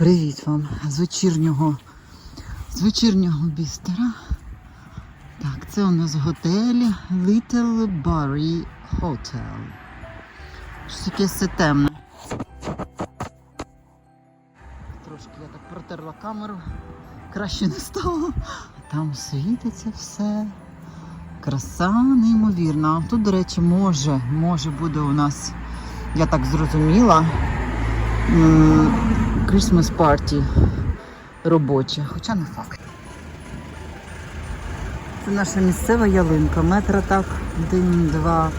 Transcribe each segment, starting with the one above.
Привіт вам з вечірнього, з вечірнього бістера. Так, це у нас готель Little Barry Hotel. Щось таке все темне. Трошки я так протерла камеру, краще не стало. Там світиться все. Краса неймовірна. Тут, до речі, може, може буде у нас, я так зрозуміла, Christmas party робоче, хоча не факт. Це наша місцева ялинка. Метра так. Один, два,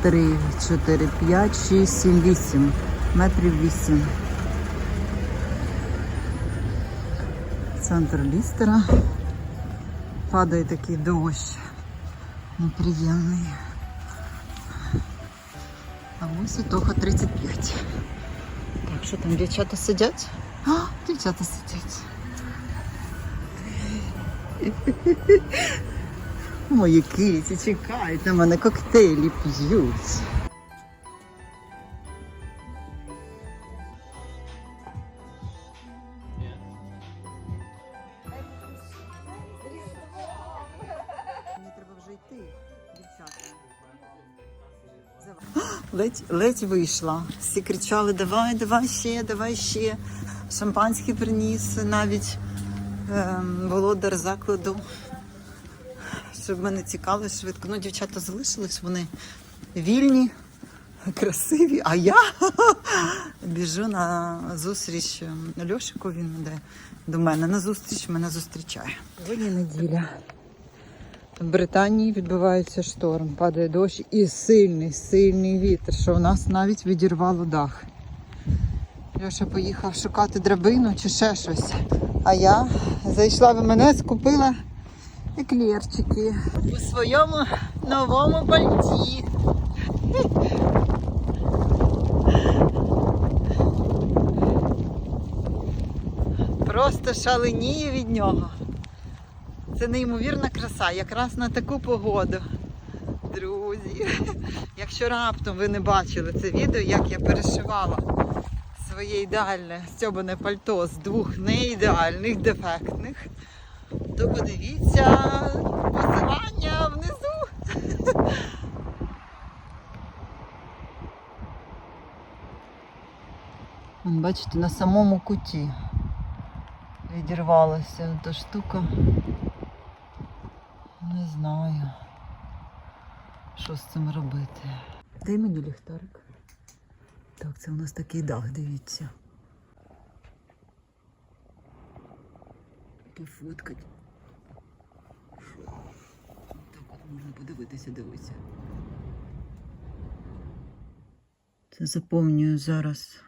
три, чотири, п'ять, шість, сім, вісім. Метрів вісім. Центр лістера. Падає такий дощ. Неприємний. А ось і 35. Що там дівчата сидять? А, дівчата сидять. Мої киті чекають на мене коктейлі п'ють. Ледь, ледь вийшла. Всі кричали: давай, давай ще, давай ще. Шампанське приніс навіть ем, володар закладу. Щоб мене цікаво швидко. Ну, дівчата залишились, вони вільні, красиві. А я біжу на зустріч Льошику. Він йде до мене на зустріч, мене зустрічає. Сьогодні неділя. В Британії відбувається шторм, падає дощ і сильний, сильний вітер, що у нас навіть відірвало дах. Льоша поїхав шукати драбину чи ще щось. А я зайшла в мене, купила еклерчики у своєму новому пальті. Просто шаленію від нього. Це неймовірна краса, якраз на таку погоду. Друзі, якщо раптом ви не бачили це відео, як я перешивала своє ідеальне стьобане пальто з двох неідеальних, дефектних, то подивіться посилання внизу. Бачите, на самому куті відірвалася та штука. Знаю, що з цим робити. Дай мені ліхтарик. Так, це у нас такий дах, дивіться. Пофоткать. Так от можна подивитися, дивися. Це заповнюю зараз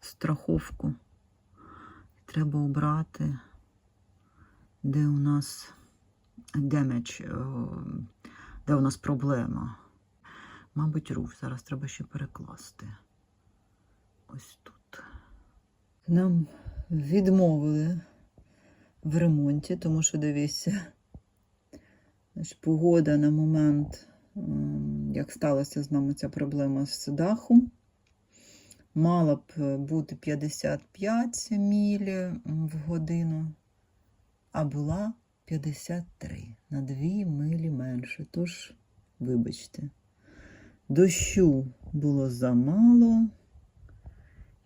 страховку. Треба обрати, де у нас е, де у нас проблема. Мабуть, руф. Зараз треба ще перекласти. Ось тут. Нам відмовили в ремонті, тому що дивіться, погода на момент, як сталася з нами ця проблема з дахом. Мала б бути 55 мілі в годину, а була 53 на 2 милі менше. Тож, вибачте, дощу було замало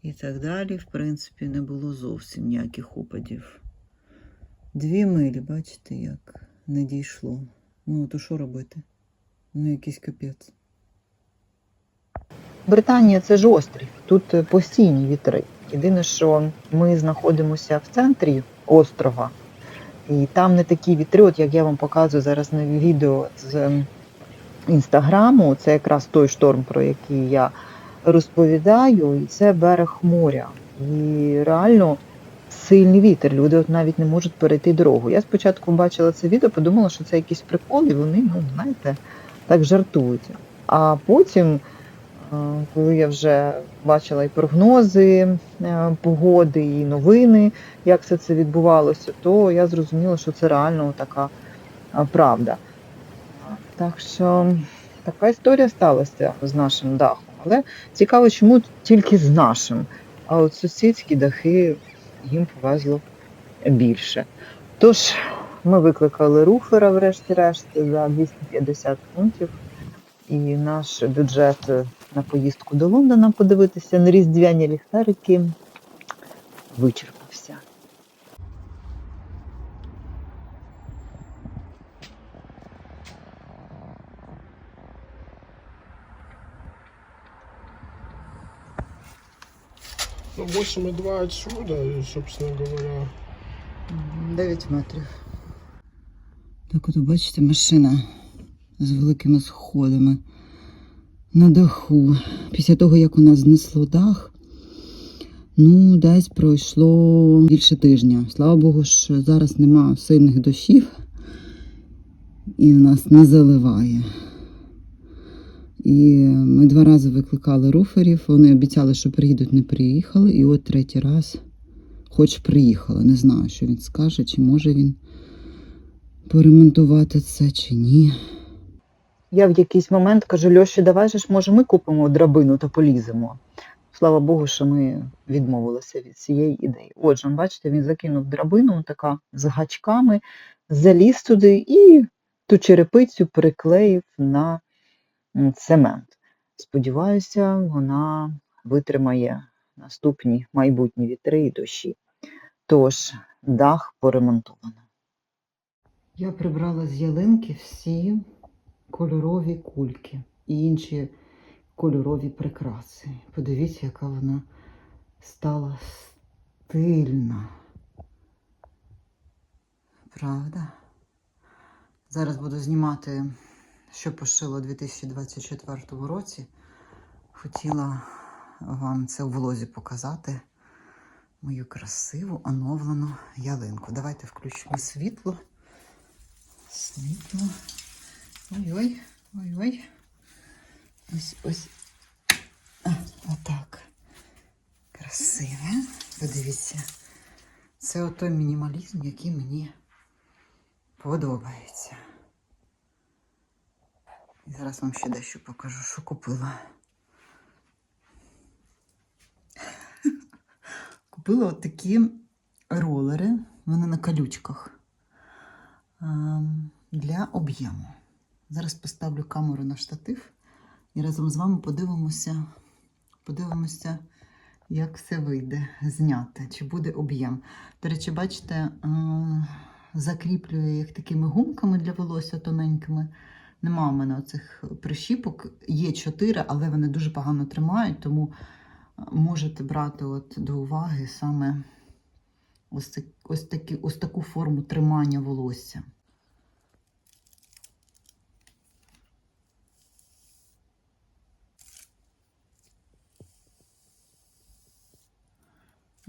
і так далі. В принципі, не було зовсім ніяких опадів. Дві милі, бачите, як не дійшло. Ну, то що робити? Ну, якийсь капець. Британія це ж острів, тут е, постійні вітри. Єдине, що ми знаходимося в центрі острова, і там не такі вітри, от як я вам показую зараз на відео з ем, інстаграму. Це якраз той шторм, про який я розповідаю, і це берег моря. І реально сильний вітер. Люди от навіть не можуть перейти дорогу. Я спочатку бачила це відео, подумала, що це якийсь прикол, і вони, ну знаєте, так жартують. А потім. Е, Коли я вже бачила і прогнози е, погоди, і новини, як все це відбувалося, то я зрозуміла, що це реально така е, правда. Так що така історія сталася з нашим дахом. Але цікаво, чому тільки з нашим. А от сусідські дахи їм повезло більше. Тож, ми викликали руфера, врешті-решт, за 250 фунтів. І наш бюджет на поїздку до Лондона подивитися на різдвяні ліхтарики вичерпався. Ну, 8,2 отсюда, собственно говоря, 9 метрів. Так от бачите, машина з великими сходами на даху. Після того, як у нас знесло дах, ну, десь пройшло більше тижня. Слава Богу, що зараз нема сильних дощів і нас не заливає. І ми два рази викликали руферів. Вони обіцяли, що приїдуть, не приїхали. І от третій раз хоч приїхала. Не знаю, що він скаже, чи може він поремонтувати це, чи ні. Я в якийсь момент кажу, Льоші, давай же ж, може, ми купимо драбину та поліземо. Слава Богу, що ми відмовилися від цієї ідеї. Отже, бачите, він закинув драбину, така з гачками, заліз туди і ту черепицю приклеїв на цемент. Сподіваюся, вона витримає наступні майбутні вітри і дощі. Тож, дах поремонтовано. Я прибрала з ялинки всі кольорові кульки і інші кольорові прикраси. Подивіться, яка вона стала стильна. Правда? Зараз буду знімати, що пошила у 2024 році. Хотіла вам це у влозі показати. Мою красиву оновлену ялинку. Давайте включимо світло. Світло. Ой-ой, ой-ой. Ось ось. Отак. Красиве. Подивіться. Це отой мінімалізм, який мені подобається. І зараз вам ще дещо покажу, що купила. Купила от такі ролери, вони на колючках ем, для об'єму. Зараз поставлю камеру на штатив і разом з вами подивимося, подивимося, як все вийде зняти, чи буде об'єм. До речі, бачите, е, закріплюю їх такими гумками для волосся тоненькими. Нема в мене оцих прищіпок. Є чотири, але вони дуже погано тримають, тому можете брати от до уваги саме ось, такі, ось таку форму тримання волосся.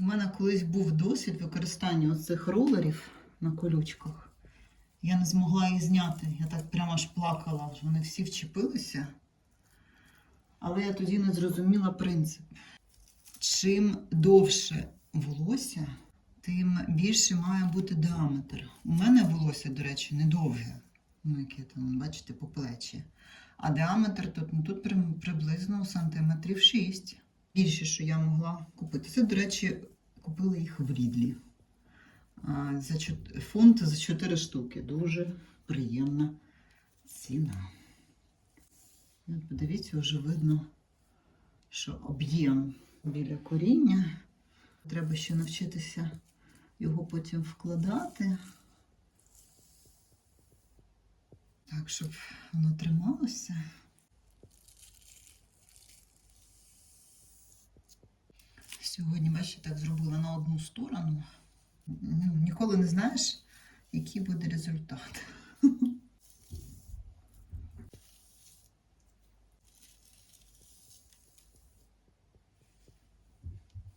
У мене колись був досвід використання оцих ролерів на колючках. Я не змогла їх зняти. Я так прямо аж плакала. Вони всі вчепилися. Але я тоді не зрозуміла принцип. Чим довше волосся, тим більше має бути діаметр. У мене волосся, до речі, не довге. Ну, яке там, бачите, по плечі. А діаметр тут, ну, тут приблизно сантиметрів 6. Більше, що я могла купити. Це, до речі, купила їх в Рідлі. За фунт за 4 штуки. Дуже приємна ціна. От подивіться, вже видно, що об'єм біля коріння. Треба ще навчитися його потім вкладати. Так, щоб воно трималося. Сьогодні, бачите, так зробила на одну сторону. Ну, ніколи не знаєш, який буде результат.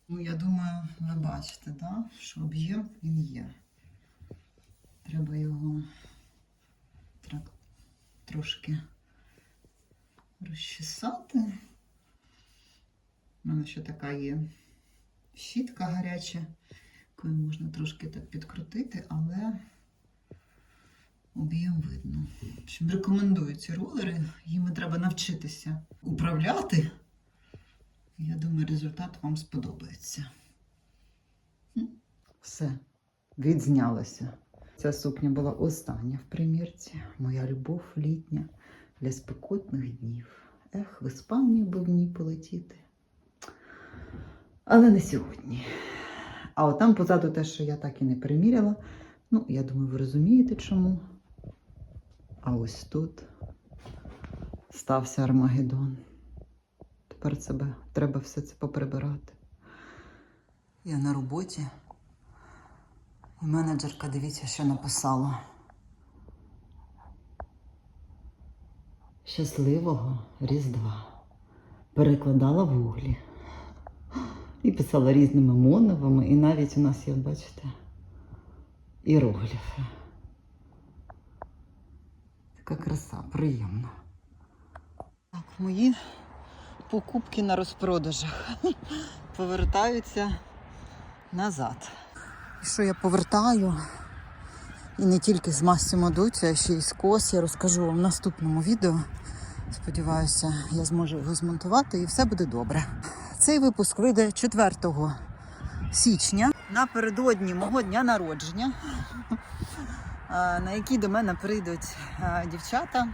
Ну, я думаю, ви бачите, да? що об'єм він є. Треба його трошки розчесати. У мене ще така є щітка гаряча, якою можна трошки так підкрутити, але об'єм видно. В рекомендую ці ролери, їми треба навчитися управляти. Я думаю, результат вам сподобається. Все, відзнялося. Ця сукня була остання в примірці. Моя любов літня для спекотних днів. Ех, в Іспанію би в ній полетіти. Але не сьогодні. А от там позаду те, що я так і не приміряла. Ну, я думаю, ви розумієте чому. А ось тут стався Армагеддон. Тепер себе треба все це поприбирати. Я на роботі. І менеджерка, дивіться, що написала. Щасливого Різдва. Перекладала в углі. І писала різними моновими, і навіть у нас є, бачите, іерогліфи. Така краса, приємно. Так, мої покупки на розпродажах повертаються назад. І що я повертаю? І не тільки з Массимо Дуці, а ще й з Кос. Я розкажу вам в наступному відео. Сподіваюся, я зможу його змонтувати і все буде добре. Цей випуск вийде 4 січня напередодні мого дня народження, на який до мене прийдуть дівчата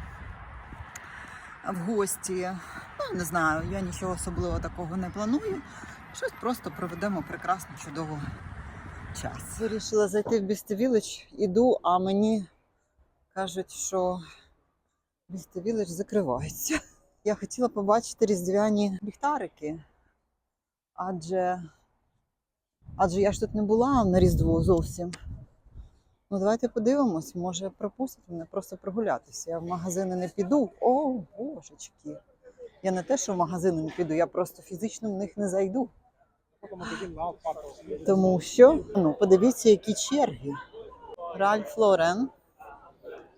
в гості. Ну, не знаю, я нічого особливого такого не планую. Щось просто проведемо прекрасну, чудову час. Вирішила зайти в Бісти. Іду, а мені кажуть, що Бісти Village закривається. Я хотіла побачити різдвяні ліхтарики, адже, адже я ж тут не була на Різдво зовсім. Ну, давайте подивимось, може пропустять мене просто прогулятися. Я в магазини не піду. О, божечки. Я не те, що в магазини не піду, я просто фізично в них не зайду. Тому що, ну, подивіться, які черги. Ральф Лорен.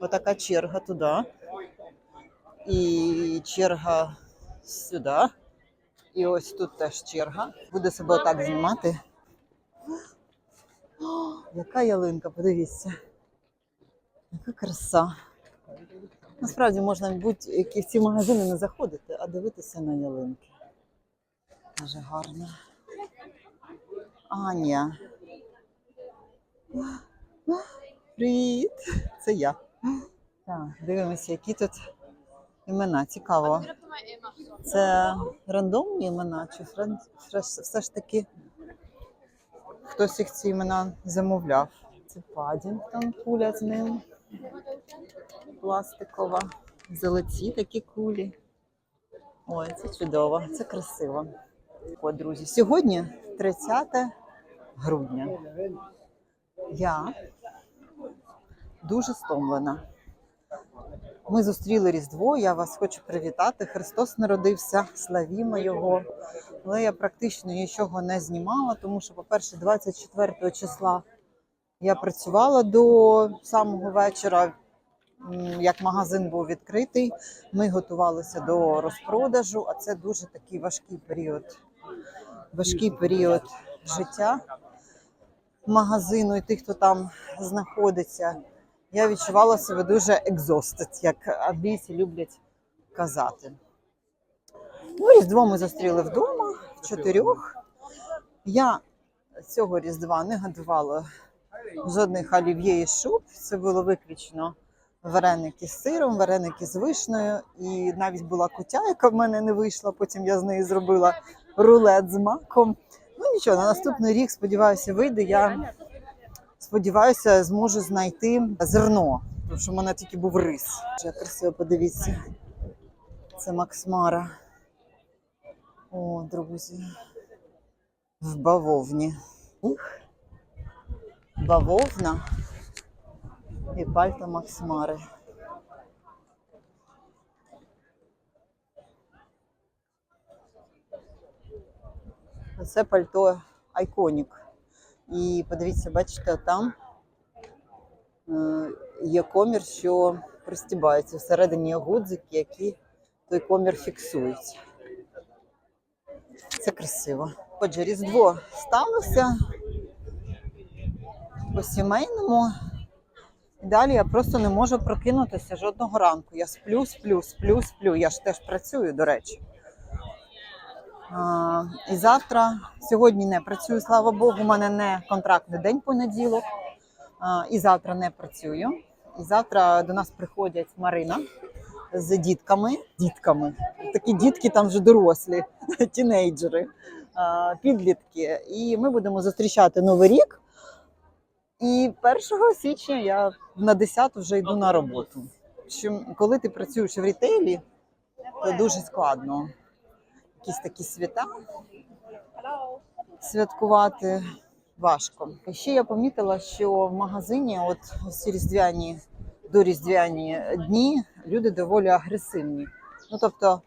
Отака черга туди. І черга сюди. І ось тут теж черга. Буде себе отак знімати. О, яка ялинка, подивіться. Яка краса. Насправді можна будь-які в ці магазини не заходити, а дивитися на ялинки. Дуже гарно. Аня. Привіт! Це я. Так, дивимося, які тут імена. Цікаво. Це рандомні імена, чи все ж таки хтось їх ці імена замовляв. Це Падінгтон, куля з ним. Пластикова. Золоті такі кулі. Ой, це чудово, це красиво. О, друзі, сьогодні 30 грудня. Я дуже стомлена. Ми зустріли Різдво. Я вас хочу привітати. Христос народився, славімо Його. Але я практично нічого не знімала, тому що, по-перше, 24 числа я працювала до самого вечора, як магазин був відкритий. Ми готувалися до розпродажу, а це дуже такий важкий період. Важкий період життя магазину і тих, хто там знаходиться. Я відчувала себе дуже exhausted, як англійці люблять казати. Ну, Різдво ми зустріли вдома в чотирьох. Я цього Різдва не готувала жодних олів'є і шуб. Це було виключно вареники з сиром, вареники з вишнею. І навіть була кутя, яка в мене не вийшла. Потім я з неї зробила рулет з маком. Ну нічого, на наступний рік, сподіваюся, вийде. Я сподіваюся, зможу знайти зерно, тому що в мене тільки був рис. Вже красиво подивіться. Це Максмара. О, друзі. В бавовні. Ух. Бавовна і пальто Максмари. Це пальто Айконік. І подивіться, бачите, там е, є комір, що пристібається. Всередині є гудзики, які той комір фіксують. Це красиво. Отже, Різдво сталося по сімейному. І далі я просто не можу прокинутися жодного ранку. Я сплю, сплю, сплю, сплю. Я ж теж працюю, до речі. І завтра, сьогодні не працюю, слава Богу, у мене не контрактний день понеділок. І завтра не працюю. І завтра до нас приходять Марина з дітками. Дітками. Такі дітки там вже дорослі, тінейджери, підлітки. І ми будемо зустрічати Новий рік. І 1 січня я на 10 вже йду на роботу. Коли ти працюєш в рітейлі, то дуже складно. Якісь такі свята святкувати важко. Ще я помітила, що в магазині, от ці різдвяні доріздвяні дні, люди доволі агресивні. Ну тобто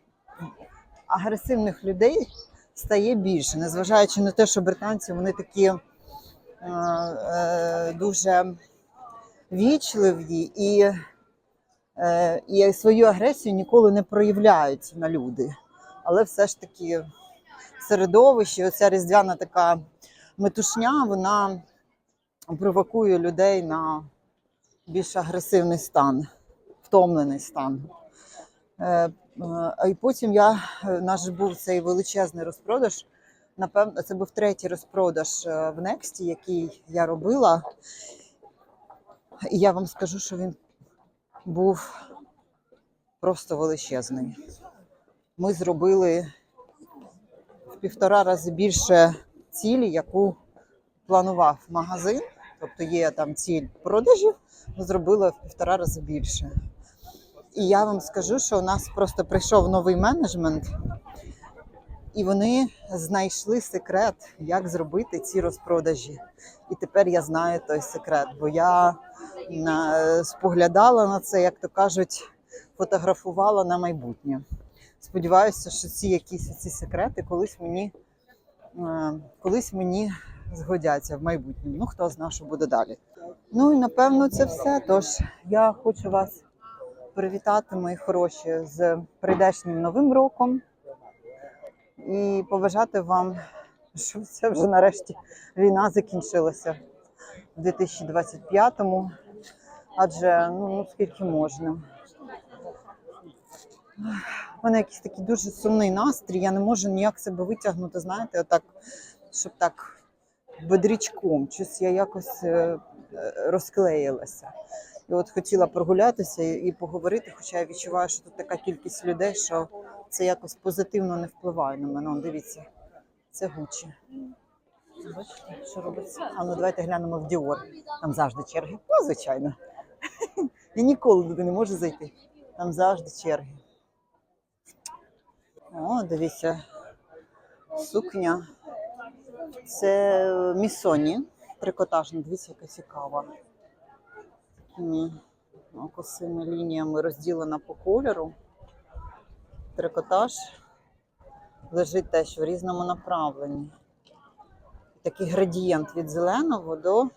агресивних людей стає більше, незважаючи на те, що британці вони такі е, е, дуже вічливі і, е, і свою агресію ніколи не проявляють на люди. Але все ж таки середовище, оця різдвяна така метушня, вона провокує людей на більш агресивний стан, втомлений стан. Е, е, і потім я, е, наш був цей величезний розпродаж. Напевно, це був третій розпродаж е, в Нексті, який я робила. І я вам скажу, що він був просто величезний. Ми зробили в півтора рази більше цілі, яку планував магазин. Тобто є там ціль продажів, ми зробили в півтора рази більше. І я вам скажу, що у нас просто прийшов новий менеджмент, і вони знайшли секрет, як зробити ці розпродажі. І тепер я знаю той секрет, бо я споглядала на це, як то кажуть, фотографувала на майбутнє. Сподіваюся, що ці якісь ці секрети колись мені, е, колись мені згодяться в майбутньому. Ну, хто знає, що буде далі. Ну і напевно це все. Тож я хочу вас привітати, мої хороші, з прийдешнім новим роком і побажати вам, щоб це вже нарешті війна закінчилася в 2025-му. Адже ну, ну скільки можна. Мене якийсь такий дуже сумний настрій, я не можу ніяк себе витягнути, знаєте, отак, щоб так бодрячком. Щось я якось е, е, розклеїлася. І от хотіла прогулятися і, поговорити, хоча я відчуваю, що тут така кількість людей, що це якось позитивно не впливає на мене. Он, дивіться, це Гучі. Бачите, що робиться? А ну давайте глянемо в Діор. Там завжди черги. Ну, звичайно. Я ніколи туди не можу зайти. Там завжди черги. О, дивіться. Сукня. Це місоні. Трикотажна. Дивіться, яка цікава. Такими ну, косими лініями розділена по кольору. Трикотаж лежить теж в різному направленні. Такий градієнт від зеленого до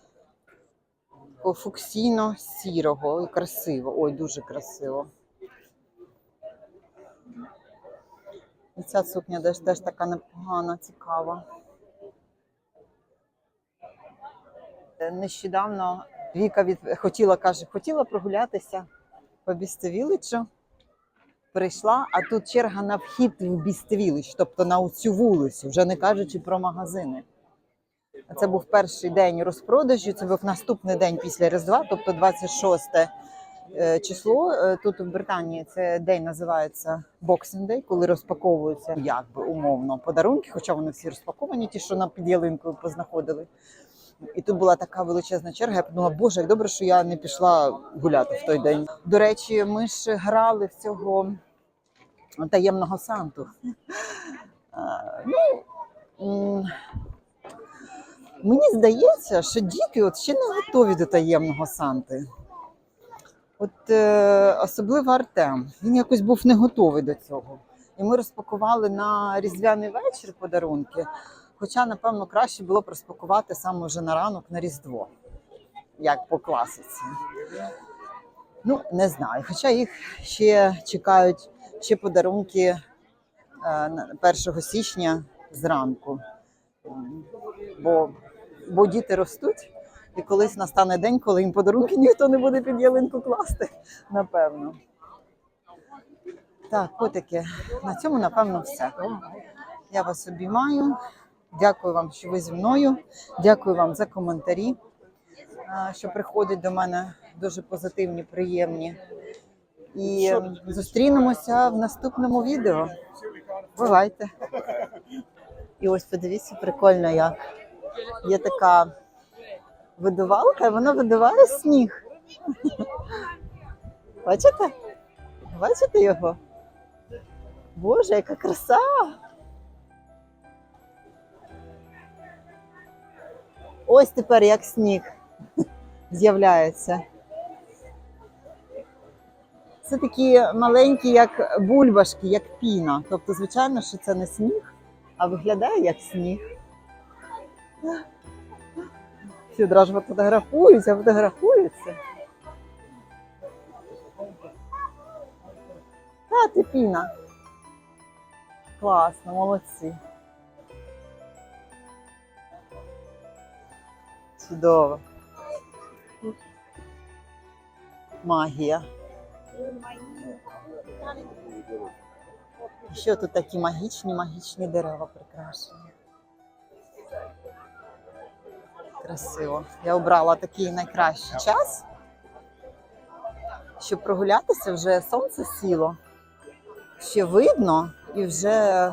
фуксійно-сірого. Красиво. Ой, дуже красиво. І ця сукня теж, теж така непогана, цікава. Е, Нещодавно Віка від... хотіла, каже, хотіла прогулятися по Бістевіличу. Прийшла, а тут черга на вхід в Бістевілич, тобто на цю вулицю, вже не кажучи про магазини. Це був перший день розпродажу, це був наступний день після Різдва, тобто 26 е, число. Е, Тут в Британії це день називається Boxing Day, коли розпаковуються якби умовно подарунки, хоча вони всі розпаковані, ті, що на під'ялинкою познаходили. І тут була така величезна черга. Я подумала, боже, як добре, що я не пішла гуляти в той день. До речі, ми ж грали в цього таємного санту. Ну, мені здається, що діти от ще не готові до таємного санти. От е, особливо Артем. Він якось був не готовий до цього. І ми розпакували на різдвяний вечір подарунки. Хоча, напевно, краще було б розпакувати саме вже на ранок на Різдво, як по класиці. Ну, не знаю. Хоча їх ще чекають ще подарунки е, на 1 січня зранку. Бо, бо діти ростуть, і колись настане день, коли їм подарунки ніхто не буде під ялинку класти, напевно. Так, котики, на цьому, напевно, все. Я вас обіймаю. Дякую вам, що ви зі мною. Дякую вам за коментарі, що приходять до мене дуже позитивні, приємні. І ем, зустрінемося в наступному відео. Бувайте. І ось подивіться, прикольно як. Є така видувалка, і вона видуває сніг. Бачите? Бачите його? Боже, яка краса! Ось тепер як сніг з'являється. Це такі маленькі, як бульбашки, як піна. Тобто, звичайно, що це не сніг, а виглядає як сніг. Всі одразу фотографуються, фотографуються. Та ти піна. Класно, молодці. Чудово. Магія. Що тут такі магічні, магічні дерева прикрашені. Красиво. Я обрала такий найкращий час, щоб прогулятися, вже сонце сіло. Ще видно, і вже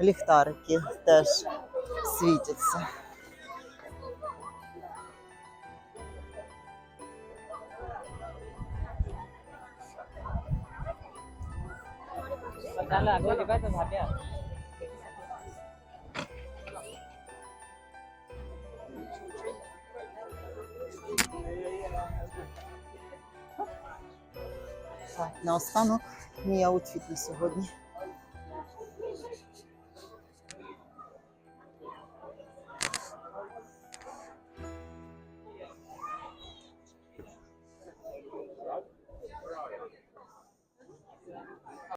ліхтарики теж світяться. Наостанок мій аутфіт на сьогодні.